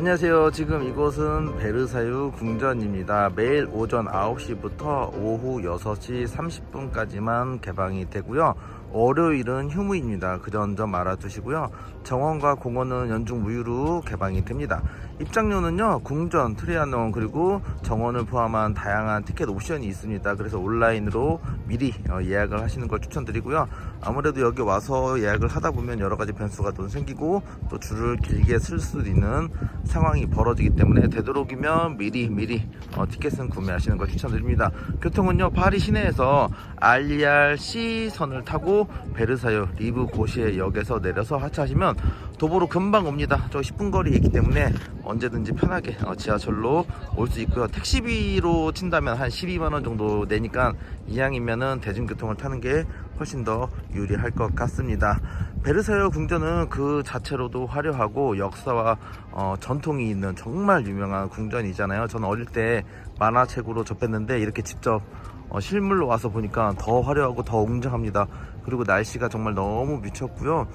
안녕하세요. 지금 이곳은 베르사유 궁전입니다. 매일 오전 9시부터 오후 6시 30분까지만 개방이 되고요. 월요일은 휴무입니다. 그점좀 알아두시고요. 정원과 공원은 연중 무휴로 개방이 됩니다. 입장료는요, 궁전, 트리아논, 그리고 정원을 포함한 다양한 티켓 옵션이 있습니다. 그래서 온라인으로 미리 어, 예약을 하시는 걸 추천드리고요. 아무래도 여기 와서 예약을 하다 보면 여러 가지 변수가 또 생기고 또 줄을 길게 쓸 수도 있는 상황이 벌어지기 때문에 되도록이면 미리 미리 어, 티켓은 구매하시는 걸 추천드립니다. 교통은요, 파리 시내에서 RER C선을 타고 베르사유 리브 고시에 역에서 내려서 하차하시면 도보로 금방 옵니다. 저 10분 거리에 있기 때문에 언제든지 편하게 어, 지하철로 올 수 있고요. 택시비로 친다면 한 12만 원 정도 내니까 이왕이면은 대중교통을 타는 게 훨씬 더 유리할 것 같습니다. 베르사유 궁전은 그 자체로도 화려하고 역사와 어, 전통이 있는 정말 유명한 궁전이잖아요. 저는 어릴 때 만화책으로 접했는데 이렇게 직접 어, 실물로 와서 보니까 더 화려하고 더 웅장합니다. 그리고 날씨가 정말 너무 미쳤고요.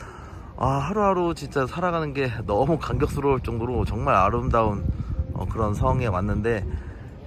아, 하루하루 진짜 살아가는 게 너무 감격스러울 정도로 정말 아름다운 어, 그런 성에 왔는데,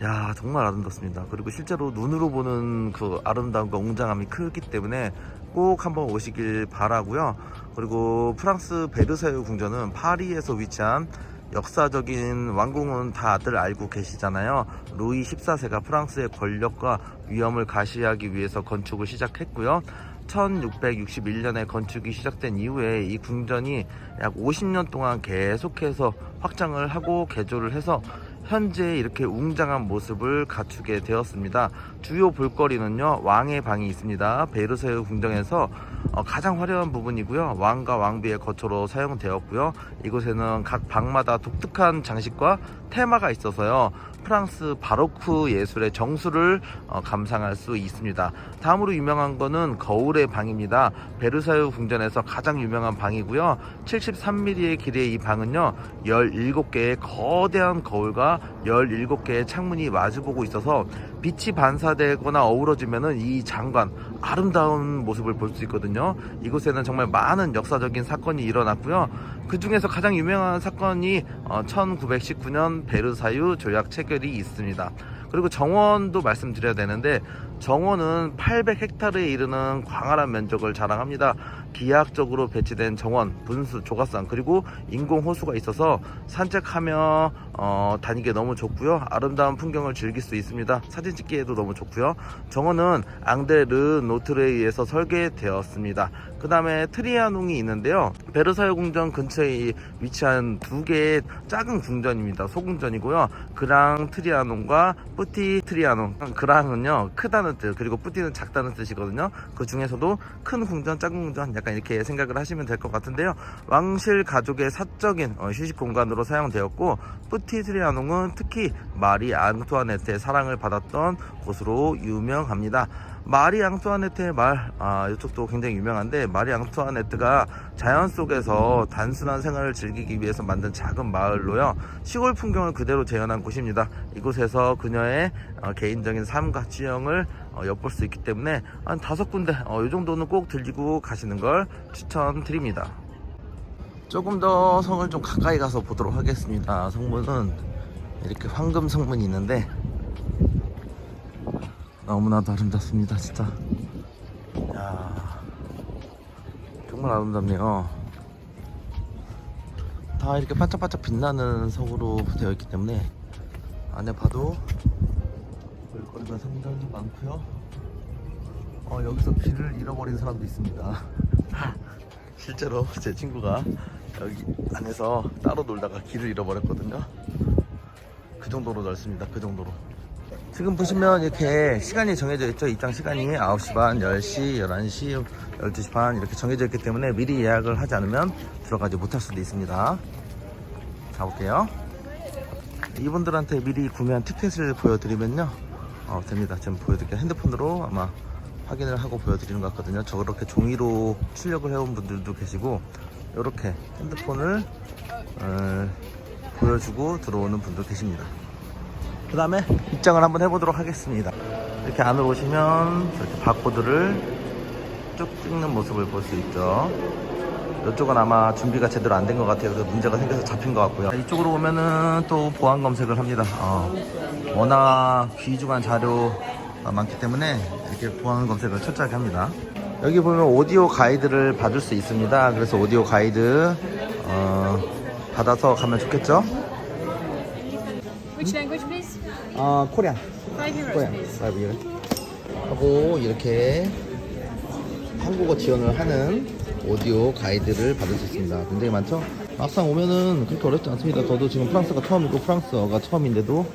야, 정말 아름답습니다. 그리고 실제로 눈으로 보는 그 아름다움과 웅장함이 크기 때문에 꼭 한번 오시길 바라고요. 그리고 프랑스 베르사유 궁전은 파리에서 위치한 역사적인 왕궁은 다들 알고 계시잖아요. 루이 14세가 프랑스의 권력과 위험을 가시하기 위해서 건축을 시작했고요. 1661년에 건축이 시작된 이후에 이 궁전이 약 50년 동안 계속해서 확장을 하고 개조를 해서 현재 이렇게 웅장한 모습을 갖추게 되었습니다. 주요 볼거리는요, 왕의 방이 있습니다. 베르사유 궁전에서 어, 가장 화려한 부분이고요. 왕과 왕비의 거처로 사용되었고요. 이곳에는 각 방마다 독특한 장식과 테마가 있어서요. 프랑스 바로크 예술의 정수를 어, 감상할 수 있습니다. 다음으로 유명한 거는 거울의 방입니다. 베르사유 궁전에서 가장 유명한 방이고요. 73mm의 길이의 이 방은요. 17개의 거대한 거울과 17개의 창문이 마주보고 있어서 빛이 반사되거나 어우러지면은 이 장관 아름다운 모습을 볼 수 있거든요. 이곳에는 정말 많은 역사적인 사건이 일어났고요. 그 중에서 가장 유명한 사건이 어, 1919년 베르사유 조약 체결 이 있습니다. 그리고 정원도 말씀드려야 되는데 정원은 800헥타르에 이르는 광활한 면적을 자랑합니다. 기하학적으로 배치된 정원, 분수, 조각상 그리고 인공 호수가 있어서 산책하며 어, 다니기 너무 좋고요. 아름다운 풍경을 즐길 수 있습니다. 사진 찍기에도 너무 좋고요. 정원은 앙데르 노트르에 의해서 설계되었습니다. 그 다음에 트리아농이 있는데요. 베르사유 궁전 근처에 위치한 두 개의 작은 궁전입니다. 소궁전이고요. 그랑 트리아농과 뿌티 트리아농. 그랑은요 크다는 뜻 그리고 뿌티는 작다는 뜻이거든요. 그 중에서도 큰 궁전, 작은 궁전 약간 이렇게 생각을 하시면 될 것 같은데요. 왕실 가족의 사적인 어, 휴식 공간으로 사용되었고 뿌티 트리아농은 특히 마리 앙투아네트의 사랑을 받았던 곳으로 유명합니다. 마리 앙투아네트의 말, 아, 이쪽도 굉장히 유명한데, 마리 앙투아네트가 자연 속에서 단순한 생활을 즐기기 위해서 만든 작은 마을로요, 시골 풍경을 그대로 재현한 곳입니다. 이곳에서 그녀의 어, 개인적인 삶과 취향을 어, 엿볼 수 있기 때문에 한 다섯 군데, 어, 이 정도는 꼭 들리고 가시는 걸 추천드립니다. 조금 더 성을 좀 가까이 가서 보도록 하겠습니다. 성문은 이렇게 황금 성문이 있는데, 너무나도 아름답습니다 진짜. 야 정말 아름답네요. 다 이렇게 반짝반짝 빛나는 석으로 되어 있기 때문에 안에 봐도 볼거리가 상당히 많고요. 어, 여기서 길을 잃어버린 사람도 있습니다. 실제로 제 친구가 여기 안에서 따로 놀다가 길을 잃어버렸거든요. 그 정도로 넓습니다 그 정도로 지금 보시면 이렇게 시간이 정해져 있죠. 입장 시간이 9시 반, 10시, 11시, 12시 반 이렇게 정해져 있기 때문에 미리 예약을 하지 않으면 들어가지 못할 수도 있습니다. 가볼게요. 이분들한테 미리 구매한 티켓을 보여드리면요. 어, 됩니다. 지금 보여드릴게요. 핸드폰으로 아마 확인을 하고 보여드리는 것 같거든요. 저렇게 종이로 출력을 해온 분들도 계시고 이렇게 핸드폰을 어, 보여주고 들어오는 분도 계십니다. 그 다음에 입장을 한번 해보도록 하겠습니다 이렇게 안으로 오시면 이렇게 바코드를 쭉 찍는 모습을 볼 수 있죠 이쪽은 아마 준비가 제대로 안 된 것 같아요. 그래서 문제가 생겨서 잡힌 것 같고요. 이쪽으로 오면은 또 보안 검색을 합니다. 어, 워낙 귀중한 자료가 많기 때문에 이렇게 보안 검색을 철저하게 합니다. 여기 보면 오디오 가이드를 받을 수 있습니다. 그래서 오디오 가이드 어, 받아서 가면 좋겠죠? Which language, please? 아, 코리안. Five euros, 코리안. please. 라이브 이래. 하고 이렇게 한국어 지원을 하는 오디오 가이드를 받을 수 있습니다. 굉장히 많죠? 막상 오면은 그렇게 어렵지 않습니다. 저도 지금 프랑스가 처음이고 프랑스어가 처음인데도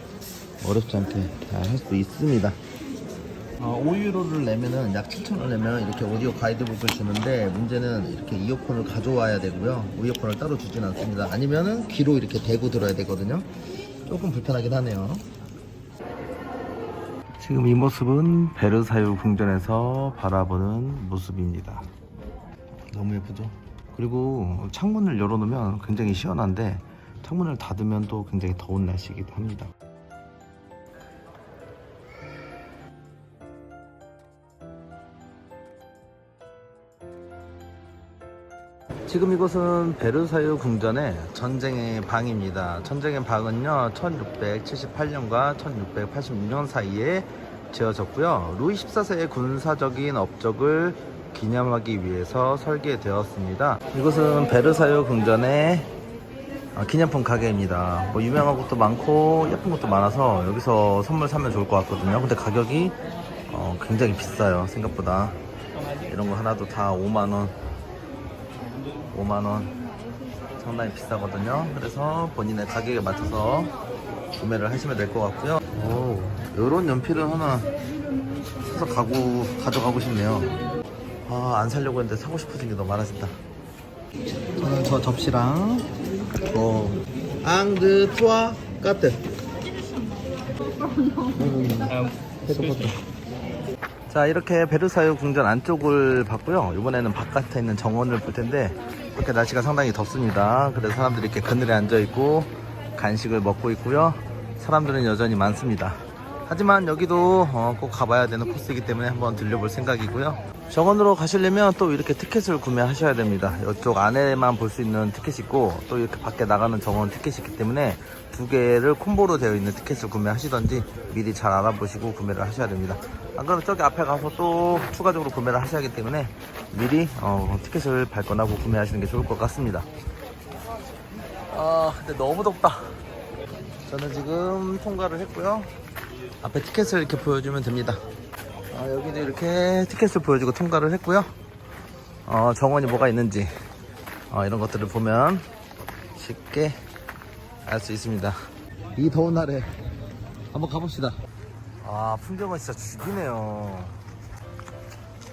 어렵지 않게 잘 할 수 있습니다. 어, 5유로를 내면은 약 7,000원 내면 이렇게 오디오 가이드북을 주는데 문제는 이렇게 이어폰을 가져와야 되고요. 이어폰을 따로 주진 않습니다. 아니면은 귀로 이렇게 대고 들어야 되거든요. 조금 불편하긴 하네요. 지금 이 모습은 베르사유 궁전에서 바라보는 모습입니다. 너무 예쁘죠? 그리고 창문을 열어놓으면 굉장히 시원한데 창문을 닫으면 또 굉장히 더운 날씨이기도 합니다. 지금 이곳은 베르사유 궁전의 전쟁의 방입니다. 전쟁의 방은요, 1678년과 1686년 사이에 지어졌고요. 루이 14세의 군사적인 업적을 기념하기 위해서 설계되었습니다. 이곳은 베르사유 궁전의 어, 기념품 가게입니다. 뭐 유명한 것도 많고 예쁜 것도 많아서 여기서 선물 사면 좋을 것 같거든요. 근데 가격이 어, 굉장히 비싸요. 생각보다 이런 거 하나도 다 5만 원, 5만 원 상당히 비싸거든요. 그래서 본인의 가격에 맞춰서 구매를 하시면 될 것 같고요. 오, 이런 연필은 하나 사서 가고 가져가고 싶네요. 아, 안 살려고 했는데 사고 싶어진 게 너무 많아진다. 저는 저 접시랑 어 앙드 투아. 헤드포트. 자 이렇게 베르사유 궁전 안쪽을 봤고요. 이번에는 바깥에 있는 정원을 볼 텐데 이렇게 날씨가 상당히 덥습니다. 그래서 사람들이 이렇게 그늘에 앉아 있고 간식을 먹고 있고요. 사람들은 여전히 많습니다. 하지만 여기도 어, 꼭 가봐야 되는 코스이기 때문에 한번 들려볼 생각이고요. 정원으로 가시려면 또 이렇게 티켓을 구매하셔야 됩니다. 이쪽 안에만 볼 수 있는 티켓이 있고 또 이렇게 밖에 나가는 정원 티켓이 있기 때문에 두 개를 콤보로 되어 있는 티켓을 구매하시던지 미리 잘 알아보시고 구매를 하셔야 됩니다. 안 그러면 저기 앞에 가서 또 추가적으로 구매를 하셔야 하기 때문에 미리 어, 티켓을 발권하고 구매하시는 게 좋을 것 같습니다. 아 근데 너무 덥다. 저는 지금 통과를 했고요. 앞에 티켓을 이렇게 보여주면 됩니다. 아, 여기도 이렇게 티켓을 보여주고 통과를 했고요. 어, 정원이 뭐가 있는지 어, 이런 것들을 보면 쉽게 알 수 있습니다. 이 더운 날에 한번 가봅시다. 아 풍경은 진짜 죽이네요.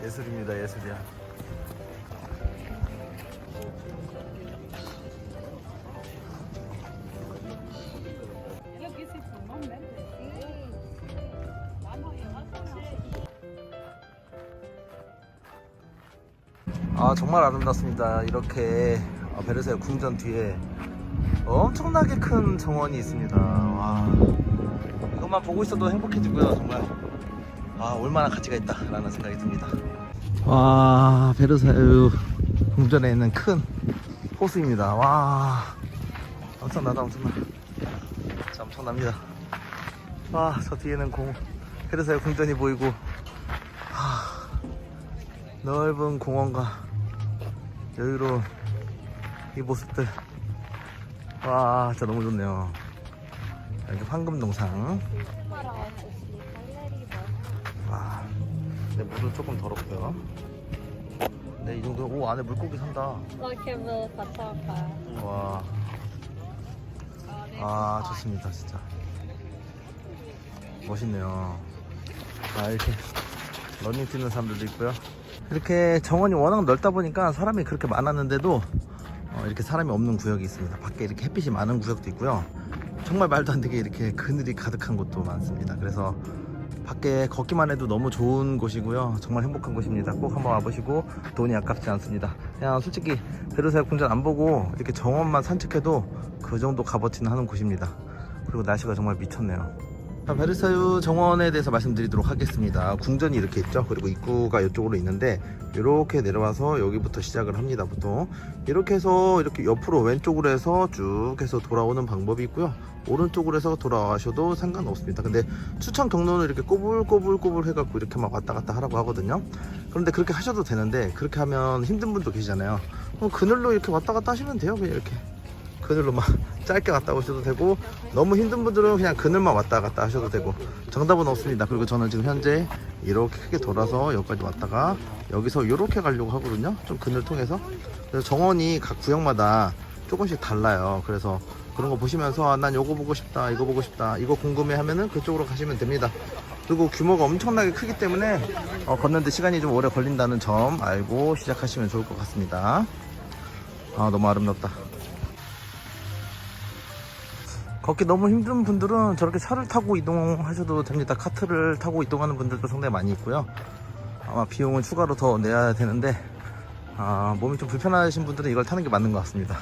예술입니다 예술이야. 아 정말 아름답습니다. 이렇게 어, 베르사유 궁전 뒤에 엄청나게 큰 정원이 있습니다. 와 이것만 보고 있어도 행복해지고요. 정말 아 얼마나 가치가 있다 라는 생각이 듭니다. 와 베르사유 궁전에 있는 큰 호수입니다. 와 엄청나다 엄청나. 진짜 엄청납니다. 와 저 뒤에는 공 베르사유 궁전이 보이고 하, 넓은 공원과 여유로운 이 모습들 와 진짜 너무 좋네요 여기 황금동상 와 근데 물은 조금 더럽고요 근데 이 정도 오 안에 물고기 산다 Lockable photographer. 와 아, 좋습니다, 진짜. 멋있네요. 아, 이렇게 러닝 뛰는 사람들도 있고요. 이렇게 정원이 워낙 넓다 보니까 사람이 그렇게 많았는데도 어, 이렇게 사람이 없는 구역이 있습니다. 밖에 이렇게 햇빛이 많은 구역도 있고요. 정말 말도 안 되게 이렇게 그늘이 가득한 곳도 많습니다. 그래서 밖에 걷기만 해도 너무 좋은 곳이고요. 정말 행복한 곳입니다. 꼭 한번 와보시고 돈이 아깝지 않습니다. 그냥 솔직히 베르사유 궁전 안 보고 이렇게 정원만 산책해도 그 정도 값어치는 하는 곳입니다. 그리고 날씨가 정말 미쳤네요. 자, 베르사유 정원에 대해서 말씀드리도록 하겠습니다. 궁전이 이렇게 있죠. 그리고 입구가 이쪽으로 있는데 이렇게 내려와서 여기부터 시작을 합니다. 보통 이렇게 해서 이렇게 옆으로 왼쪽으로 해서 쭉 해서 돌아오는 방법이 있고요. 오른쪽으로 해서 돌아와셔도 상관없습니다. 근데 추천 경로는 이렇게 꼬불꼬불꼬불 해갖고 이렇게 막 왔다 갔다 하라고 하거든요. 그런데 그렇게 하셔도 되는데 그렇게 하면 힘든 분도 계시잖아요. 그럼 그늘로 이렇게 왔다 갔다 하시면 돼요. 그냥 이렇게. 그늘로 막 짧게 갔다 오셔도 되고 너무 힘든 분들은 그냥 그늘만 왔다 갔다 하셔도 되고 정답은 없습니다. 그리고 저는 지금 현재 이렇게 크게 돌아서 여기까지 왔다가 여기서 이렇게 가려고 하거든요. 좀 그늘 통해서. 그래서 정원이 각 구역마다 조금씩 달라요. 그래서 그런 거 보시면서 아, 난 요거 보고 싶다 이거 보고 싶다 이거 궁금해 하면은 그쪽으로 가시면 됩니다. 그리고 규모가 엄청나게 크기 때문에 어, 걷는데 시간이 좀 오래 걸린다는 점 알고 시작하시면 좋을 것 같습니다. 아 너무 아름답다 걷기 너무 힘든 분들은 저렇게 차를 타고 이동하셔도 됩니다. 카트를 타고 이동하는 분들도 상당히 많이 있고요. 아마 비용을 추가로 더 내야 되는데 아, 몸이 좀 불편하신 분들은 이걸 타는 게 맞는 것 같습니다.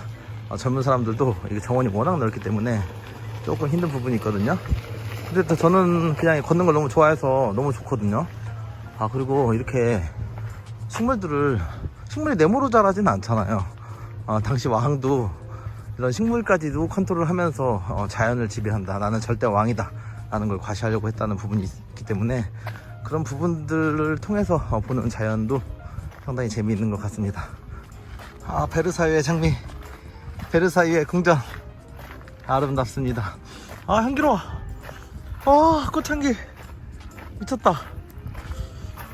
아, 젊은 사람들도 이게 정원이 워낙 넓기 때문에 조금 힘든 부분이 있거든요. 근데 또 저는 그냥 걷는 걸 너무 좋아해서 너무 좋거든요. 아 그리고 이렇게 식물들을 식물이 네모로 자라지는 않잖아요. 아, 당시 왕도 이런 식물까지도 컨트롤 하면서 어, 자연을 지배한다. 나는 절대 왕이다. 라는 걸 과시하려고 했다는 부분이 있기 때문에 그런 부분들을 통해서 어, 보는 자연도 상당히 재미있는 것 같습니다. 아, 베르사유의 장미. 베르사유의 궁전. 아름답습니다. 아, 향기로워. 아, 꽃향기. 미쳤다.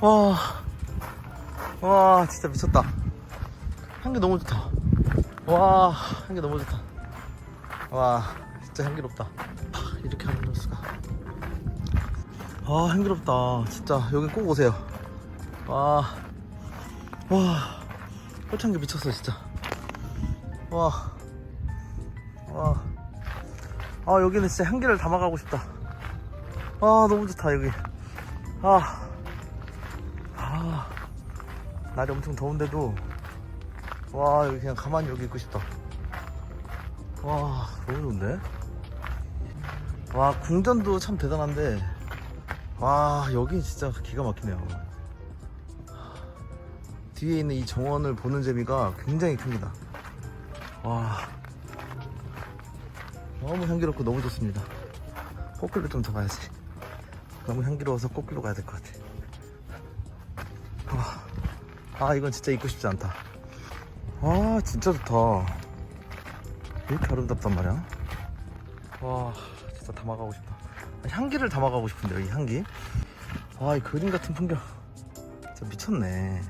와. 와, 진짜 미쳤다. 향기 너무 좋다. 와 향기 너무 좋다 와 진짜 향기롭다. 아, 이렇게 하는 수가. 아 향기롭다. 진짜 여기 꼭 오세요. 와와 꽃향기 미쳤어 진짜. 와 와. 아 여기는 진짜 향기를 담아가고 싶다. 아 너무 좋다 여기. 아, 아 날이 엄청 더운데도. 와 여기 그냥 가만히 여기 있고 싶다 와 너무 좋은데? 와 궁전도 참 대단한데. 와 여기 진짜 기가 막히네요. 뒤에 있는 이 정원을 보는 재미가 굉장히 큽니다. 와 너무 향기롭고 너무 좋습니다. 꽃길로 좀더 가야지. 너무 향기로워서 꽃길로 가야 될 것 같아. 와, 아 이건 진짜 잊고 싶지 않다. 와 진짜 좋다 이렇게 아름답단 말이야. 와 진짜 담아가고 싶다. 향기를 담아가고 싶은데요 이 향기? 와 이 그림 같은 풍경. 진짜 미쳤네